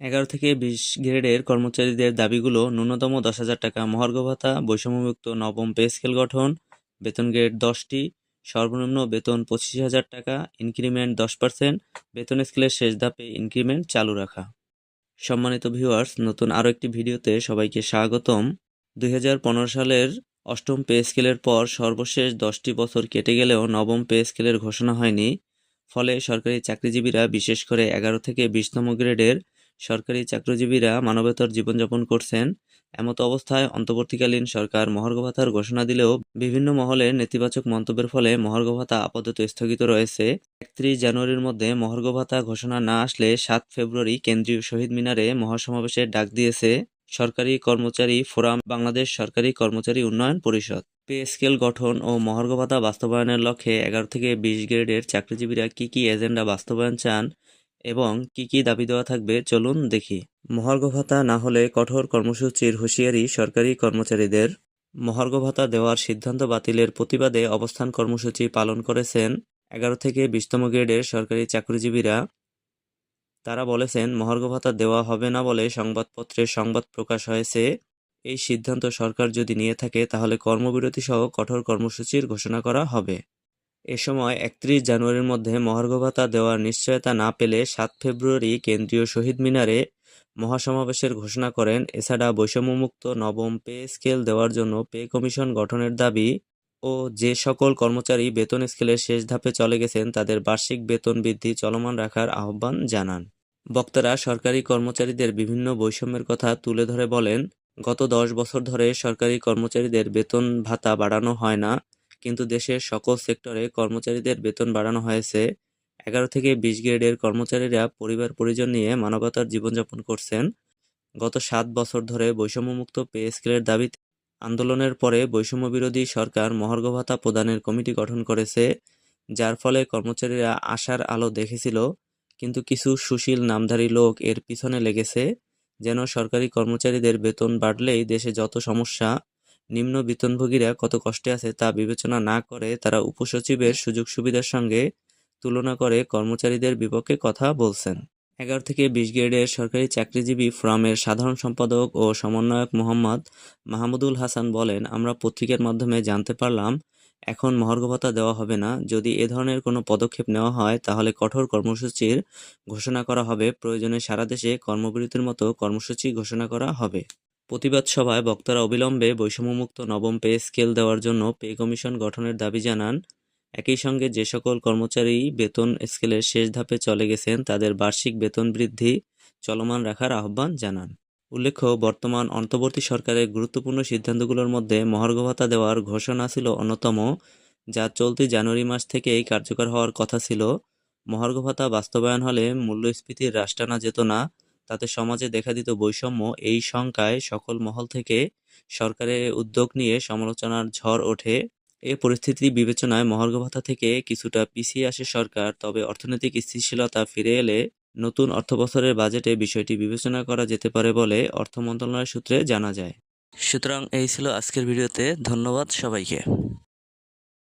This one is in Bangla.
এগারো থেকে বিশ গ্রেডের কর্মচারীদের দাবিগুলো ন্যূনতম দশ হাজার টাকা, মহার্ঘ ভাতা, বৈষম্যমুক্ত নবম পে স্কেল গঠন, বেতন গ্রেড দশটি, সর্বনিম্ন বেতন পঁচিশ হাজার টাকা, ইনক্রিমেন্ট দশ পার্সেন্ট, বেতন স্কেলের শেষ ধাপে ইনক্রিমেন্ট চালু রাখা। সম্মানিত ভিউয়ার্স, নতুন আরও একটি ভিডিওতে সবাইকে স্বাগতম। দুই হাজার পনেরো সালের অষ্টম পে স্কেলের পর সর্বশেষ দশটি বছর কেটে গেলেও নবম পে স্কেলের ঘোষণা হয়নি। ফলে সরকারি চাকরিজীবীরা বিশেষ করে এগারো থেকে বিশতম গ্রেডের সরকারি চাকরিজীবীরা মানবেতর জীবনযাপন করছেন। এমতো অবস্থায় অন্তর্বর্তীকালীন সরকার মহার্ঘ ভাতার ঘোষণা দিলেও বিভিন্ন মহলে নেতিবাচক মন্তব্যের ফলে মহার্ঘ ভাতা আপাতত স্থগিত রয়েছে। একত্রিশ জানুয়ারির মধ্যে মহার্ঘ ভাতা ঘোষণা না আসলে সাত ফেব্রুয়ারি কেন্দ্রীয় শহীদ মিনারে মহাসমাবেশের ডাক দিয়েছে সরকারি কর্মচারী ফোরাম বাংলাদেশ সরকারি কর্মচারী উন্নয়ন পরিষদ। পে স্কেল গঠন ও মহার্ঘ ভাতা বাস্তবায়নের লক্ষ্যে এগারো থেকে বিশ গ্রেডের চাকরিজীবীরা কি কি এজেন্ডা বাস্তবায়ন চান এবং কি কি দাবি দেওয়া থাকবে চলুন দেখি। মহার্ঘ ভাতা না হলে কঠোর কর্মসূচির হুঁশিয়ারি সরকারি কর্মচারীদের। মহার্ঘ ভাতা দেওয়ার সিদ্ধান্ত বাতিলের প্রতিবাদে অবস্থান কর্মসূচি পালন করেছেন এগারো থেকে বিশতম গ্রেডের সরকারি চাকরিজীবীরা। তারা বলেছেন মহার্ঘ ভাতা দেওয়া হবে না বলে সংবাদপত্রে সংবাদ প্রকাশ হয়েছে। এই সিদ্ধান্ত সরকার যদি নিয়ে থাকে, তাহলে কর্মবিরতি সহ কঠোর কর্মসূচির ঘোষণা করা হবে। এ সময় একত্রিশ জানুয়ারির মধ্যে মহার্ঘ ভাতা দেওয়ার নিশ্চয়তা না পেলে সাত ফেব্রুয়ারি কেন্দ্রীয় শহীদ মিনারে মহাসমাবেশের ঘোষণা করেন। এছাড়া বৈষম্যমুক্ত নবম পে স্কেল দেওয়ার জন্য পে কমিশন গঠনের দাবি ও যে সকল কর্মচারী বেতন স্কেলের শেষ ধাপে চলে গেছেন, তাদের বার্ষিক বেতন বৃদ্ধি চলমান রাখার আহ্বান জানান। বক্তারা সরকারি কর্মচারীদের বিভিন্ন বৈষম্যের কথা তুলে ধরে বলেন, গত দশ বছর ধরে সরকারি কর্মচারীদের বেতন ভাতা বাড়ানো হয় না। কিন্তু দেশের সকল সেক্টরে কর্মচারীদের বেতন বাড়ানো হয়েছে। এগারো থেকে বিশ গ্রেডের কর্মচারীরা পরিবার পরিজন নিয়ে মানবতার জীবনযাপন করছেন। গত সাত বছর ধরে বৈষম্যমুক্ত পে স্কেলের দাবিতে আন্দোলনের পরে বৈষম্য বিরোধী সরকার মহার্ঘ ভাতা প্রদানের কমিটি গঠন করেছে, যার ফলে কর্মচারীরা আশার আলো দেখেছিল, কিন্তু কিছু সুশীল নামধারী লোক এর পিছনে লেগেছে, যেন সরকারি কর্মচারীদের বেতন বাড়লেই দেশে যত সমস্যা নিম্ন বেতনভোগীরা কত কষ্টে আছে তা বিবেচনা না করে তারা উপসচিবের সুযোগ সুবিধার সঙ্গে তুলনা করে কর্মচারীদের বিপক্ষে কথা বলছেন। এগারো থেকে বিশ গ্রেডের সরকারি চাকরিজীবী ফোরামের সাধারণ সম্পাদক ও সমন্বয়ক মোহাম্মদ মাহমুদুল হাসান বলেন, আমরা পত্রিকার মাধ্যমে জানতে পারলাম, এখন মহার্ঘ ভাতা দেওয়া হবে না। যদি এ ধরনের কোনো পদক্ষেপ নেওয়া হয়, তাহলে কঠোর কর্মসূচির ঘোষণা করা হবে। প্রয়োজনে সারা দেশে কর্মবিরতির মতো কর্মসূচি ঘোষণা করা হবে। প্রতিবাদ সভায় বক্তারা অবিলম্বে বৈষম্যমুক্ত নবম পে স্কেল দেওয়ার জন্য পে কমিশন গঠনের দাবি জানান। একই সঙ্গে যে সকল কর্মচারী বেতন স্কেলের শেষ ধাপে চলে গেছেন, তাদের বার্ষিক বেতন বৃদ্ধি চলমান রাখার আহ্বান জানান। উল্লেখ্য, বর্তমান অন্তর্বর্তী সরকারের গুরুত্বপূর্ণ সিদ্ধান্তগুলোর মধ্যে মহার্ঘ ভাতা দেওয়ার ঘোষণা ছিল অন্যতম, যা চলতি জানুয়ারি মাস থেকেই কার্যকর হওয়ার কথা ছিল। মহার্ঘ ভাতা বাস্তবায়ন হলে মূল্যস্ফীতির টানা যেত না। তাতে সমাজে দেখা দিত বৈষম্য। এই শঙ্কায় সকল মহল থেকে সরকারের উদ্যোগ নিয়ে সমালোচনার ঝড় ওঠে। এ পরিস্থিতি বিবেচনায় মহার্ঘ ভাতা থেকে কিছুটা পিছিয়ে আসে সরকার। তবে অর্থনৈতিক স্থিতিশীলতা ফিরে এলে নতুন অর্থবছরের বাজেটে বিষয়টি বিবেচনা করা যেতে পারে বলে অর্থ মন্ত্রণালয় সূত্রে জানা যায়। সুতরাং এই ছিল আজকের ভিডিওতে। ধন্যবাদ সবাইকে।